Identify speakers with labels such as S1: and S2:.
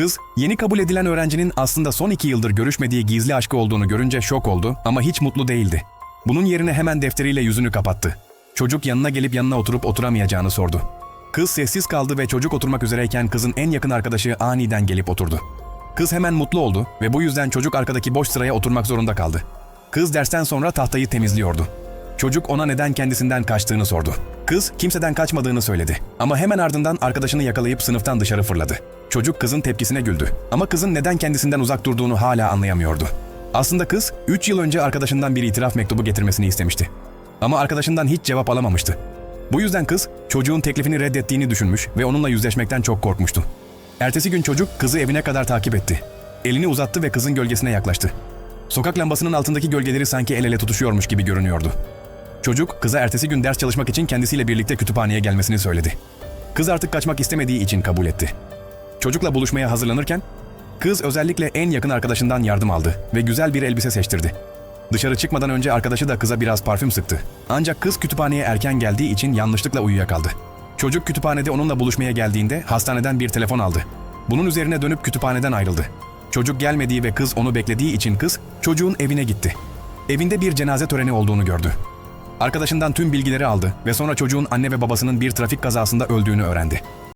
S1: Kız, yeni kabul edilen öğrencinin aslında son iki yıldır görüşmediği gizli aşkı olduğunu görünce şok oldu ama hiç mutlu değildi. Bunun yerine hemen defteriyle yüzünü kapattı. Çocuk yanına gelip yanına oturup oturamayacağını sordu. Kız sessiz kaldı ve çocuk oturmak üzereyken kızın en yakın arkadaşı aniden gelip oturdu. Kız hemen mutlu oldu ve bu yüzden çocuk arkadaki boş sıraya oturmak zorunda kaldı. Kız dersten sonra tahtayı temizliyordu. Çocuk ona neden kendisinden kaçtığını sordu. Kız kimseden kaçmadığını söyledi. Ama hemen ardından arkadaşını yakalayıp sınıftan dışarı fırladı. Çocuk kızın tepkisine güldü. Ama kızın neden kendisinden uzak durduğunu hala anlayamıyordu. Aslında kız 3 yıl önce arkadaşından bir itiraf mektubu getirmesini istemişti. Ama arkadaşından hiç cevap alamamıştı. Bu yüzden kız çocuğun teklifini reddettiğini düşünmüş ve onunla yüzleşmekten çok korkmuştu. Ertesi gün çocuk kızı evine kadar takip etti. Elini uzattı ve kızın gölgesine yaklaştı. Sokak lambasının altındaki gölgeleri sanki el ele tutuşuyormuş gibi görünüyordu. Çocuk kıza ertesi gün ders çalışmak için kendisiyle birlikte kütüphaneye gelmesini söyledi. Kız artık kaçmak istemediği için kabul etti. Çocukla buluşmaya hazırlanırken kız özellikle en yakın arkadaşından yardım aldı ve güzel bir elbise seçtirdi. Dışarı çıkmadan önce arkadaşı da kıza biraz parfüm sıktı. Ancak kız kütüphaneye erken geldiği için yanlışlıkla uyuyakaldı. Çocuk kütüphanede onunla buluşmaya geldiğinde hastaneden bir telefon aldı. Bunun üzerine dönüp kütüphaneden ayrıldı. Çocuk gelmediği ve kız onu beklediği için kız çocuğun evine gitti. Evinde bir cenaze töreni olduğunu gördü. Arkadaşından tüm bilgileri aldı ve sonra çocuğun anne ve babasının bir trafik kazasında öldüğünü öğrendi.